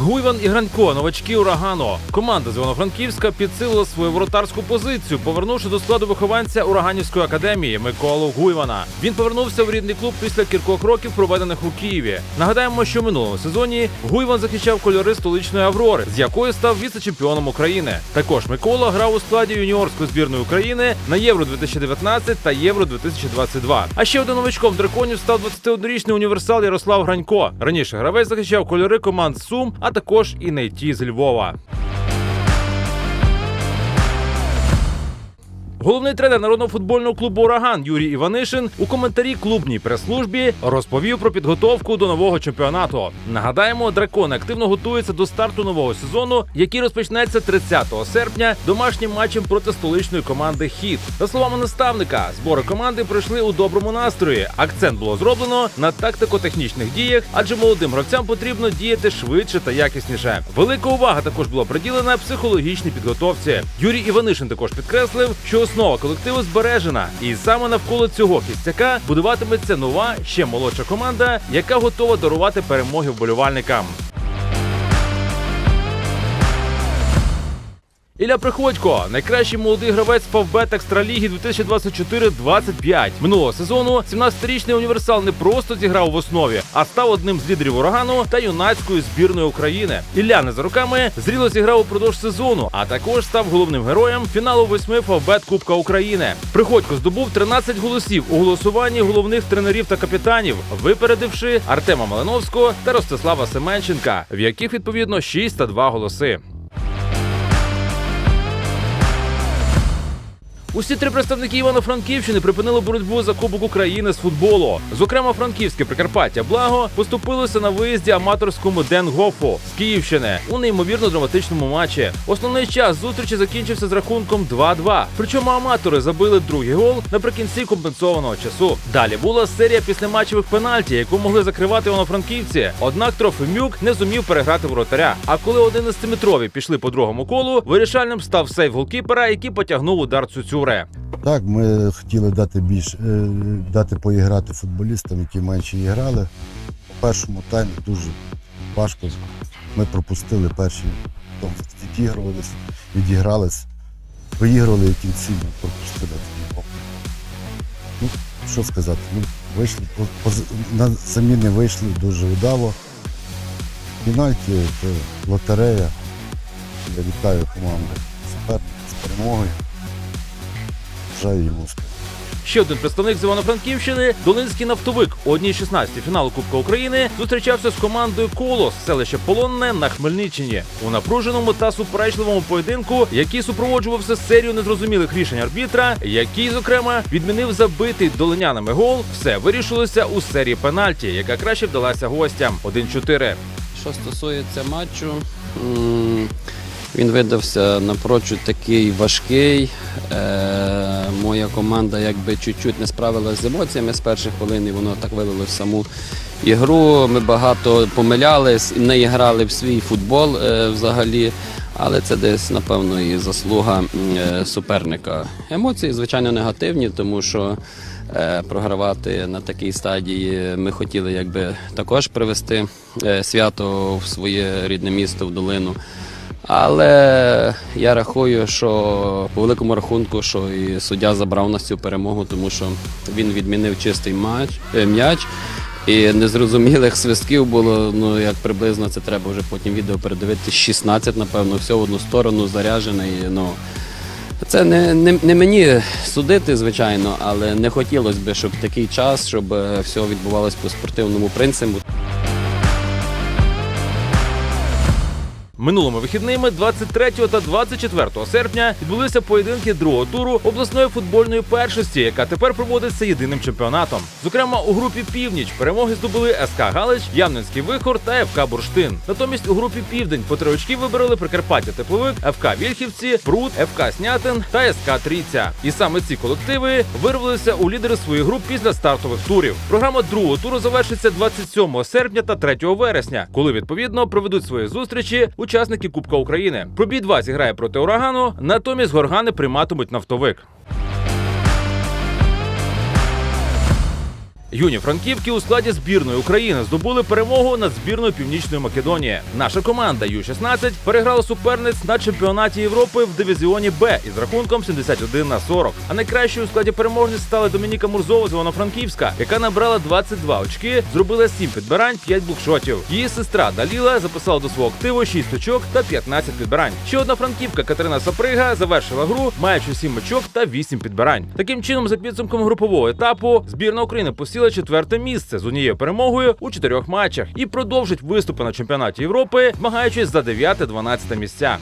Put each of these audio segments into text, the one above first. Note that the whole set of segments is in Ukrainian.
Гуйван і Гранько, новачки урагану. Команда з Івано-Франківська підсилила свою воротарську позицію, повернувши до складу вихованця Ураганівської академії Миколу Гуйвана. Він повернувся в рідний клуб після кількох років, проведених у Києві. Нагадаємо, що в минулому сезоні Гуйван захищав кольори столичної Аврори, з якої став віце-чемпіоном України. Також Микола грав у складі юніорської збірної України на Євро 2019 та Євро 2022. А ще один новичком драконів став 21-річний універсал Ярослав Гранько. Раніше гравець захищав кольори команд Сум, а також і Нейті з Львова. Головний тренер народного футбольного клубу Ураган Юрій Іванишин у коментарі клубній прес-службі розповів про підготовку до нового чемпіонату. Нагадаємо, дракони активно готуються до старту нового сезону, який розпочнеться 30 серпня домашнім матчем проти столичної команди Хіт. За словами наставника, збори команди пройшли у доброму настрої. Акцент було зроблено на тактико-технічних діях, адже молодим гравцям потрібно діяти швидше та якісніше. Велика увага також була приділена психологічній підготовці. Юрій Іванишин також підкреслив, що основа колективу збережена, і саме навколо цього кістяка будуватиметься нова, ще молодша команда, яка готова дарувати перемоги вболівальникам. Ілля Приходько, найкращий молодий гравець Фавбет Екстраліги 2024-25. Минулого сезону 17-річний універсал не просто зіграв в основі, а став одним з лідерів урагану та юнацької збірної України. Ілля не за руками зріло зіграв упродовж сезону, а також став головним героєм фіналу восьми Фавбет Кубка України. Приходько здобув 13 голосів у голосуванні головних тренерів та капітанів, випередивши Артема Малиновського та Ростислава Семенченка, в яких відповідно 6 та 2 голоси. Усі три представники Івано-Франківщини припинили боротьбу за Кубок України з футболу. Зокрема, франківське Прикарпаття Благо поступилося на виїзді аматорському Денгофу з Київщини у неймовірно драматичному матчі. Основний час зустрічі закінчився з рахунком 2-2. Причому аматори забили другий гол наприкінці компенсованого часу. Далі була серія післяматчевих пенальті, яку могли закривати івано-франківці. Однак Трофимюк не зумів переграти воротаря. А коли 11-метрові пішли по другому колу, вирішальним став сейв голкіпера, який потягнув удар Цуцюре. Так, ми хотіли дати більш е, дати поіграти футболістам, які менше грали. У першому таймі дуже важко. Ми пропустили перші, там відігрувались, відігрались, виігрували і в кінці ми пропустили такий. Ну, що сказати, ну, вийшли, на заміни вийшли дуже вдало. Пенальті лотерея. Я вітаю команду суперника з перемогою. Бажаю йому успіху. Ще один представник з Івано-Франківщини Долинський нафтовик у одній 16 фіналу Кубка України зустрічався з командою Колос селище Полонне на Хмельниччині у напруженому та суперечливому поєдинку, який супроводжувався серією незрозумілих рішень арбітра, який, зокрема, відмінив забитий долинянами гол. Все вирішилося у серії пенальті, яка краще вдалася гостям 1-4. Що стосується матчу, м, він видався напрочуд такий важкий. Е, моя команда якби чуть-чуть не справилася з емоціями з перших хвилин, і воно так вилилось в саму ігру. Ми багато помилялись, не грали в свій футбол е, взагалі. Але це десь, напевно, і заслуга е, суперника. Емоції, звичайно, негативні, тому що е, програвати на такій стадії ми хотіли якби також привести е, свято в своє рідне місто, в долину. Але я рахую, що по великому рахунку, що і суддя забрав нас цю перемогу, тому що він відмінив чистий матч, е, м'яч. І незрозумілих свистків було, ну як приблизно це треба вже потім відео передивитися, 16, напевно, все в одну сторону заряджене. Ну, це не, не, не мені судити, звичайно, але не хотілося б, щоб такий час, щоб е, все відбувалося по спортивному принципу. Минулими вихідними 23 та 24 серпня відбулися поєдинки другого туру обласної футбольної першості, яка тепер проводиться єдиним чемпіонатом. Зокрема, у групі Північ перемоги здобули СК Галич, Ямненський Вихор та ФК Бурштин. Натомість у групі Південь по три очки вибороли Прикарпаття Тепловик, ФК Вільхівці, Пруд, ФК Снятин та СК Трійця. І саме ці колективи вирвалися у лідери своїх груп після стартових турів. Програма другого туру завершиться 27 серпня та 3 вересня, коли відповідно проведуть свої зустрічі учасники Кубка України. Пробій 2 зіграє проти урагану, натомість горгани прийматимуть нафтовик. Юні франківки у складі збірної України здобули перемогу над збірною Північної Македонії. Наша команда Ю-16 переграла суперниць на чемпіонаті Європи в дивізіоні Б із рахунком 71 на 40. А найкращою у складі переможниць стала Домініка Мурзова з Івано-Франківська, яка набрала 22 очки, зробила 7 підбирань, 5 блокшотів. Її сестра Даліла записала до свого активу 6 очок та 15 підбирань. Ще одна франківка Катерина Саприга завершила гру, маючи 7 очок та 8 підбирань. Таким чином, за підсумком групового етапу, збірна України посіла четверте місце з однією перемогою у чотирьох матчах і продовжить виступи на чемпіонаті Європи, змагаючись за 9-12 місця.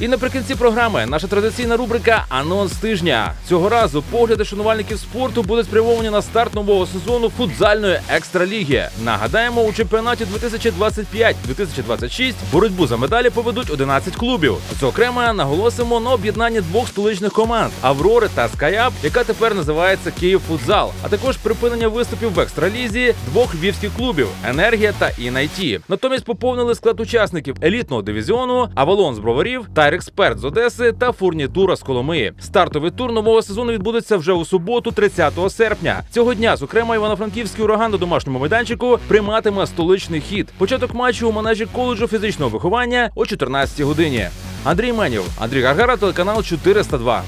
І наприкінці програми наша традиційна рубрика Анонс тижня. Цього разу погляди шанувальників спорту будуть спрямовані на старт нового сезону футзальної екстраліги. Нагадаємо, у чемпіонаті 2025-2026 боротьбу за медалі поведуть 11 клубів. Зокрема, наголосимо на об'єднанні двох столичних команд Аврори та Скаяп, яка тепер називається Київ Футзал, а також припинення виступів в екстралізі двох львівських клубів Енергія та Інайті. Натомість поповнили склад учасників елітного дивізіону Авалон з Броварів, Тайрексперт з Одеси та Фурнітура з Коломиї. Стартовий тур нового сезону відбудеться вже у суботу, 30 серпня. Цього дня, зокрема, івано-франківський ураган на домашньому майданчику прийматиме столичний хід. Початок матчу у манежі коледжу фізичного виховання о 14 годині. Андрій Менів, Андрій Гаргара, телеканал 402.